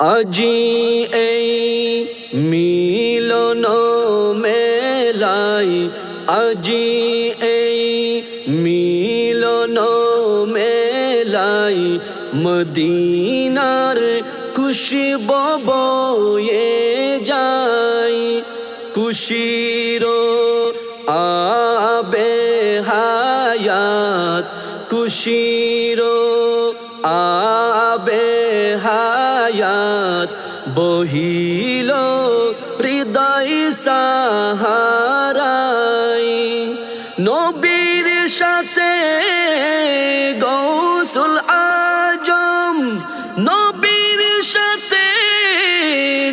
আজি এই মিলন মেলাই আজি এই মিলন মেলাই মদিনার খুশব বয়ে যাই। খুশির আবে হায়াত খুশির বহিল হৃদয় সাহারাই। নবীর সাথে গৌসুল আজম। নবীর সাথে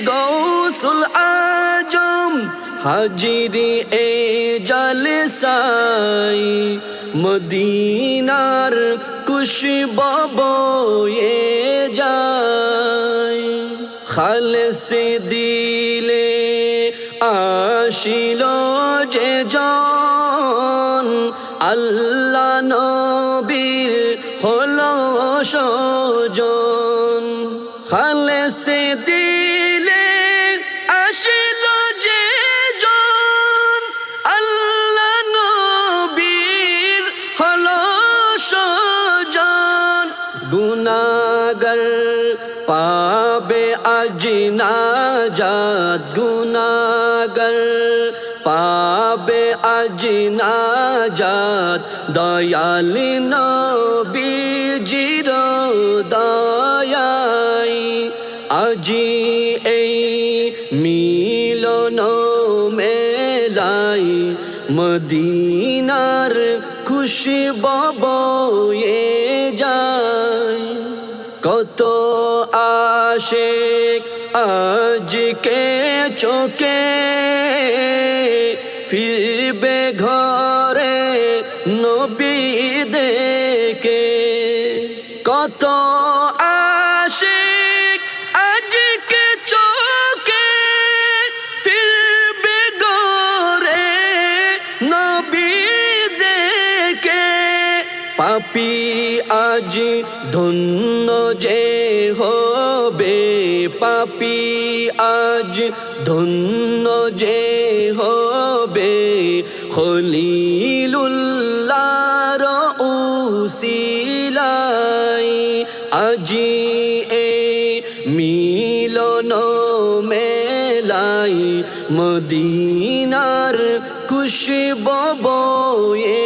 গৌসুল আজম। হাজিরি এ জলসাই। মদিনার খুশব বয়ে যায়। খালস দিলে আসিল যে জন। আল্লাহ নবীর হল সজন। খালস দিলে গুনাগর পাবে আজ নাজাত গুনাগর পাবে আজ নাজাত দয়াল নবীজির দয়াই। আজি এই মিলন মেলাই মদিনার বয়ে যায় কত আশেক আজকে চোখে ফিরবে ঘরে নবী দেখে। কত পাপি আজ ধন্য যে হবে পাপি আজ ধন্য যে হবে খলিলুল্লাহর উসিলাই আজি এ মিলন মেলাই মদিনার খুশব বয়ে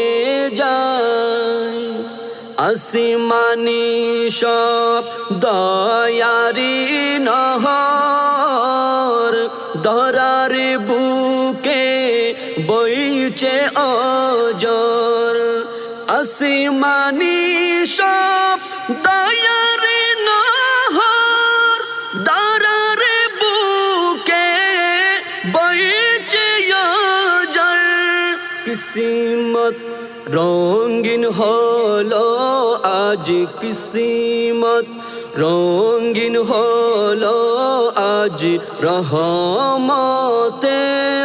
যায়। আসমানি সব দয়ারি নহর। ধরার বুকে বইছে অজর। আসমানি সব দয়ারি নহর। ধরার বুকে বইছে অজর। কিসমত রঙ্গিন হলো আজ কিসমত। রঙ্গিন হলো আজ রহমতে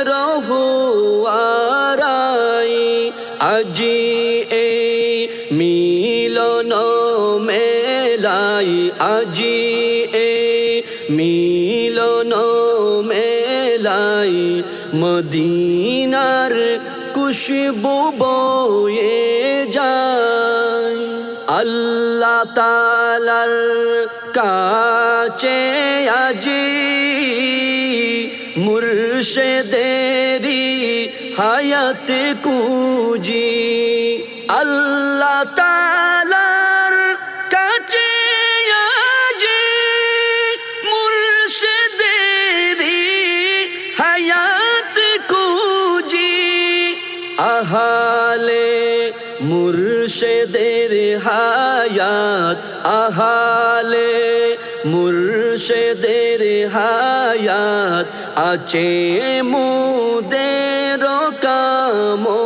রহুয়ারাই আজি এ মিলন মেলাই। আজি এ মিলন মেলাই। মদিনার খুশবু বয়ে যায়। আল্লাহ তালার কাছে আজি মুর্শেদেরি হায়াত কুজি আহালে মুর্শেদের হায়াত, আহালে মুর্শেদের হায়াত আছে মুদের কামনাই।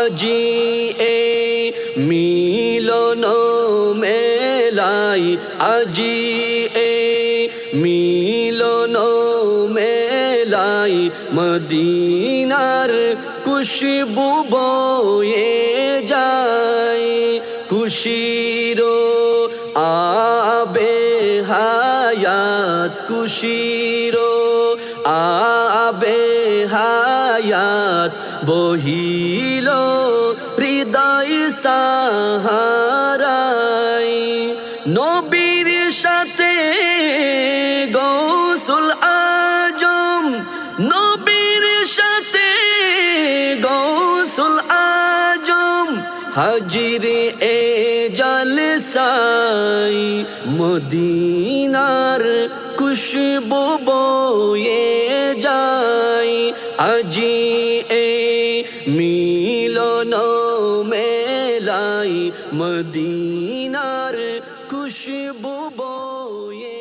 আজি এ মিলন মেলাই, আজি এ মিলন মেলাই মদিনার খুশবু বয়ে যায়। খুশির আবে হায়াত কুশিরো আবে হায়াত বহিল হৃদয় সাহারাই নবীর সাথে হাজিরে এ জলসাই মদিনার খুশবু বয়ে যায়। আজি এ মিলন মেলাই মদিনার খুশবু বয়ে